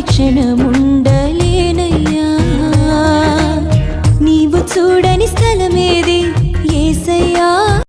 క్షణముండలేనయ్యా. నీవు చూడని స్థలమే